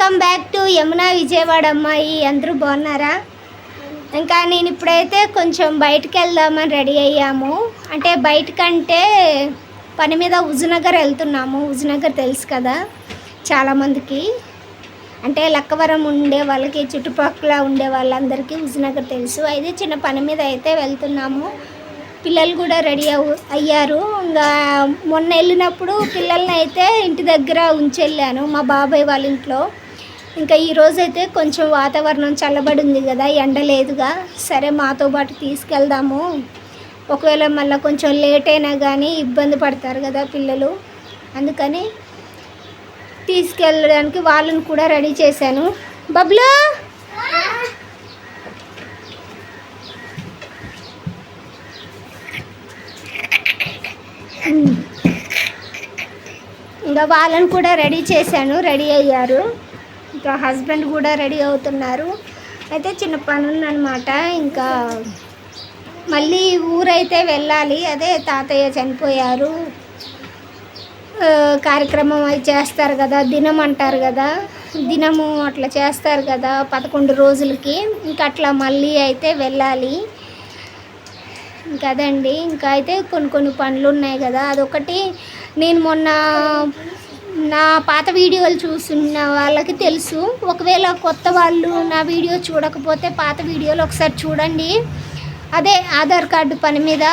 Welcome back to Yamuna Vijayawada అమ్మాయి. అందరూ బాగున్నారా? ఇంకా నేను ఇప్పుడైతే కొంచెం బయటికి వెళ్దామని రెడీ అయ్యాము. అంటే బయటకంటే పని మీద ఉజనగర్ వెళ్తున్నాము. హుజునగర్ తెలుసు కదా చాలామందికి. అంటే లక్కవరం ఉండే వాళ్ళకి చుట్టుపక్కల ఉండే వాళ్ళందరికీ ఉజనగర్ తెలుసు. అయితే చిన్న పని మీద అయితే వెళ్తున్నాము. పిల్లలు కూడా రెడీ అయ్యారు. ఇంకా మొన్న వెళ్ళినప్పుడు పిల్లల్ని అయితే ఇంటి దగ్గర ఉంచెళ్ళాను. మా బాబాయ్ వాళ్ళ ఇంట్లో. ఇంకా ఈ రోజైతే కొంచెం వాతావరణం చల్లబడి ఉంది కదా ఎండ లేదుగా. సరే మాతో పాటు తీసుకెళ్దాము. ఒకవేళ మళ్ళీ కొంచెం లేట్ అయినా కానీ ఇబ్బంది పడతారు కదా పిల్లలు. అందుకని తీసుకెళ్ళడానికి వాళ్ళని కూడా రెడీ చేశాను. బబ్లు! ఇంకా వాళ్ళని కూడా రెడీ చేశాను రెడీ అయ్యారు. ఇంకా హస్బెండ్ కూడా రెడీ అవుతున్నారు. అయితే చిన్న పనులు అనమాట ఇంకా మళ్ళీ ఊరైతే వెళ్ళాలి. అదే తాతయ్య చనిపోయారు. కార్యక్రమం అవి చేస్తారు కదా దినం అంటారు కదా. దినము అట్లా చేస్తారు కదా పదకొండు రోజులకి. ఇంకా అట్లా మళ్ళీ అయితే వెళ్ళాలి. ఇంకా ఇంకా అయితే కొన్ని కొన్ని పనులు ఉన్నాయి కదా. అదొకటి నేను మొన్న నా పాత వీడియోలు చూస్తున్న వాళ్ళకి తెలుసు. ఒకవేళ కొత్త వాళ్ళు నా వీడియో చూడకపోతే పాత వీడియోలు ఒకసారి చూడండి. అదే ఆధార్ కార్డు పని మీద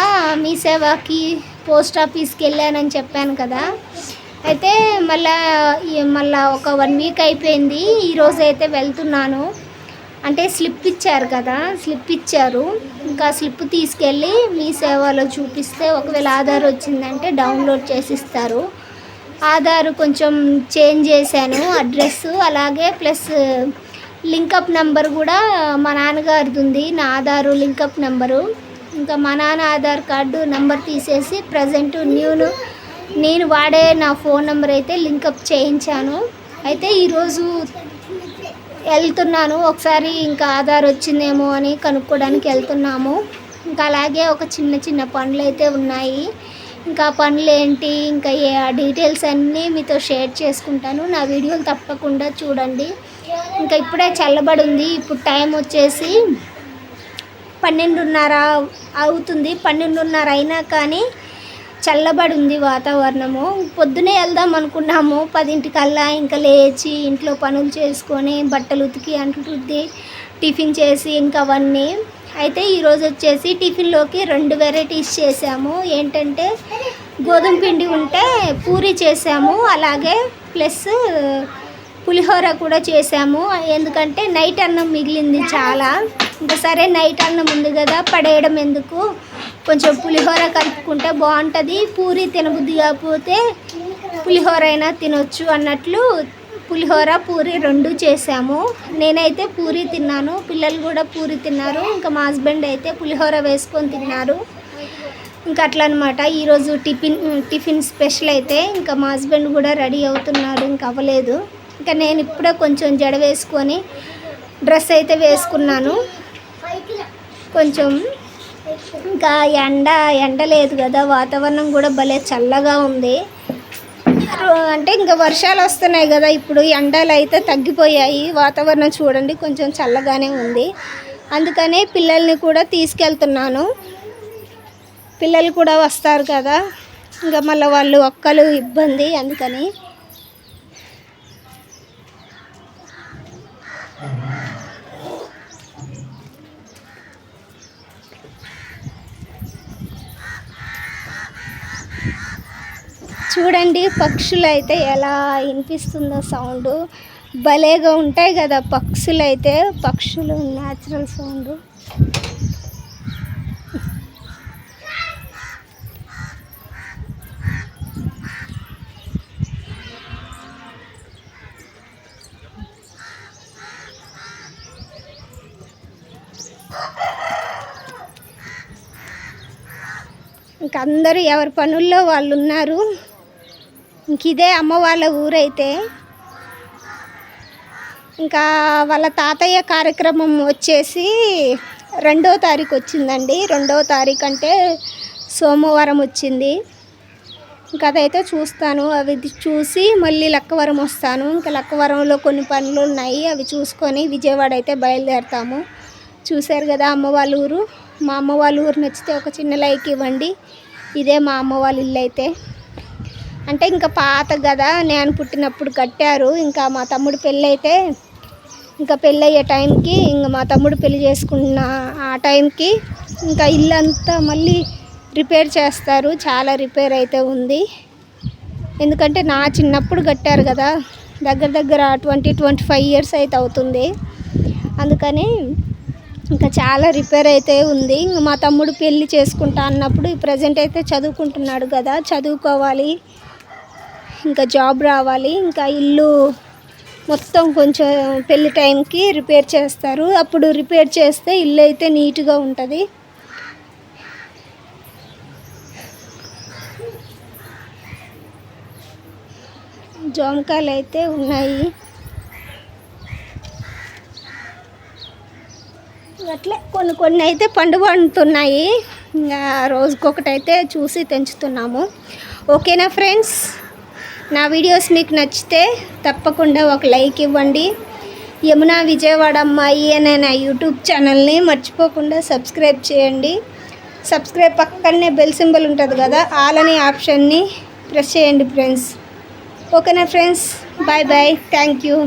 మీ సేవకి పోస్ట్ ఆఫీస్కి వెళ్ళానని చెప్పాను కదా. అయితే మళ్ళా మళ్ళీ మళ్ళా ఒక వన్ వీక్ అయిపోయింది. ఈరోజు అయితే వెళ్తున్నాను. అంటే స్లిప్ ఇచ్చారు కదా స్లిప్ ఇచ్చారు. ఇంకా స్లిప్ తీసుకెళ్ళి మీ సేవలో చూపిస్తే ఒకవేళ ఆధార్ వచ్చిందంటే డౌన్లోడ్ చేసి ఇస్తారు. ఆధార్ కొంచెం చేంజ్ చేశాను అడ్రస్ అలాగే ప్లస్ లింకప్ నెంబర్ కూడా మా నాన్నగారిది ఉంది నా ఆధారు లింకప్ నెంబరు ఇంకా మా నాన్న ఆధార్ కార్డు నెంబర్ తీసేసి ప్రజెంట్ న్యూను నేను వాడే నా ఫోన్ నెంబర్ అయితే లింకప్ చేయించాను. అయితే ఈరోజు వెళ్తున్నాను ఒకసారి ఇంకా ఆధార్ వచ్చిందేమో అని కనుక్కోవడానికి వెళ్తున్నాము. ఇంకా అలాగే ఒక చిన్న చిన్న పనులు అయితే ఉన్నాయి. ఇంకా పనులు ఏంటి ఇంకా ఏ ఆ డీటెయిల్స్ అన్నీ మీతో షేర్ చేసుకుంటాను. నా వీడియోలు తప్పకుండా చూడండి. ఇంకా ఇప్పుడే చల్లబడి ఉంది ఇప్పుడు టైం వచ్చేసి పన్నెండున్నర అవుతుంది. పన్నెండున్నర అయినా కానీ చల్లబడి ఉంది వాతావరణము. పొద్దునే వెళ్దాం అనుకున్నాము. పదింటికల్లా ఇంకా లేచి ఇంట్లో పనులు చేసుకొని బట్టలు ఉతికి అంటుద్ది టిఫిన్ చేసి ఇంకా అవన్నీ అయితే ఈరోజు వచ్చేసి టిఫిన్లోకి రెండు వెరైటీస్ చేసాము. ఏంటంటే గోధుమ పిండి ఉంటే పూరి చేసాము. అలాగే ప్లస్ పులిహోర కూడా చేసాము. ఎందుకంటే నైట్ అన్నం మిగిలింది చాలా. ఇంకా సరే నైట్ అన్నం ఉంది కదా పడేయడం ఎందుకు? కొంచెం పులిహోర కలుపుకుంటే బాగుంటుంది. పూరి తినబుద్ధి కాకపోతే పులిహోర అయినా తినొచ్చు అన్నట్లు పులిహోర పూరి రెండు చేసాము నేనైతే పూరి తిన్నాను. పిల్లలు కూడా పూరి తిన్నారు. ఇంకా మా హస్బెండ్ అయితే పులిహోర వేసుకొని తిన్నారు. ఇంకా అట్లా అనమాట ఈరోజు టిఫిన్ టిఫిన్ స్పెషల్ అయితే ఇంకా మా హస్బెండ్ కూడా రెడీ అవుతున్నాడు. ఇంకా అవ్వలేదు. ఇంకా నేను ఇప్పుడే కొంచెం జడ వేసుకొని డ్రెస్ అయితే వేసుకున్నాను. కొంచెం ఇంకా ఎండ ఎండ లేదు కదా. వాతావరణం కూడా భలే చల్లగా ఉంది. అంటే ఇంకా వర్షాలు వస్తున్నాయి కదా ఇప్పుడు ఎండలు అయితే తగ్గిపోయాయి. వాతావరణం చూడండి కొంచెం చల్లగానే ఉంది. అందుకనే పిల్లల్ని కూడా తీసుకెళ్తున్నాను. పిల్లలు కూడా వస్తారు కదా ఇంకా మళ్ళీ వాళ్ళు ఒక్కలు ఇబ్బంది అందుకని చూడండి పక్షులు అయితే ఎలా వినిపిస్తుందో సౌండ్. భలేగా ఉంటాయి కదా పక్షులు అయితే పక్షులు న్యాచురల్ సౌండ్. ఇంక అందరూ ఎవరి పనుల్లో వాళ్ళు ఉన్నారు ఇంక ఇదే అమ్మ వాళ్ళ ఊరైతే. ఇంకా వాళ్ళ తాతయ్య కార్యక్రమం వచ్చేసి రెండో తారీఖు వచ్చిందండి. రెండో తారీఖు అంటే సోమవారం వచ్చింది. ఇంకా అదైతే చూస్తాను. అవి చూసి మళ్ళీ లక్కవరం వస్తాను. ఇంకా లక్కవరంలో కొన్ని పనులు ఉన్నాయి. అవి చూసుకొని విజయవాడ అయితే బయలుదేరుతాము. చూశారు కదా అమ్మ వాళ్ళ ఊరు. మా అమ్మ వాళ్ళ ఊరు నచ్చితే ఒక చిన్న లైక్ ఇవ్వండి. ఇదే మా అమ్మ వాళ్ళ ఇల్లు అయితే అంటే ఇంకా పాత కదా నేను పుట్టినప్పుడు కట్టారు. ఇంకా మా తమ్ముడు పెళ్ళైతే ఇంకా పెళ్ళయ్యే టైంకి ఇంకా మా తమ్ముడు పెళ్ళి చేసుకున్న ఆ టైంకి ఇంకా ఇల్లు అంతా మళ్ళీ రిపేర్ చేస్తారు. చాలా రిపేర్ అయితే ఉంది. ఎందుకంటే నా చిన్నప్పుడు కట్టారు కదా దగ్గర దగ్గర ట్వంటీ ట్వంటీ ఫైవ్ ఇయర్స్ అయితే అవుతుంది. అందుకని ఇంకా చాలా రిపేర్ అయితే ఉంది. ఇంకా మా తమ్ముడు పెళ్ళి చేసుకుంటా అన్నప్పుడు ప్రజెంట్ అయితే చదువుకుంటున్నాడు కదా చదువుకోవాలి. ఇంకా జాబ్ రావాలి ఇంకా ఇల్లు మొత్తం కొంచెం పెళ్ళి టైంకి రిపేర్ చేస్తారు. అప్పుడు రిపేర్ చేస్తే ఇల్లు అయితే నీట్గా ఉంటుంది. జామకాయలు అయితే ఉన్నాయి. అట్లే కొన్ని కొన్ని అయితే పండు పండుతున్నాయి. ఇంకా రోజుకొకటైతే చూసి తెంచుతున్నాము. ఓకేనా ఫ్రెండ్స్? నా వీడియోస్ మీకు నచ్చితే తప్పకుండా ఒక లైక్ ఇవ్వండి. యమున విజయవాడ అమ్మాయి అనే నా యూట్యూబ్ ఛానల్ని మర్చిపోకుండా సబ్స్క్రైబ్ చేయండి. సబ్స్క్రైబ్ పక్కనే బెల్ సింబల్ ఉంటుంది కదా ఆల్ అనే ఆప్షన్ని ప్రెస్ చేయండి ఫ్రెండ్స్. ఓకేనా friends? Bye bye. Thank you.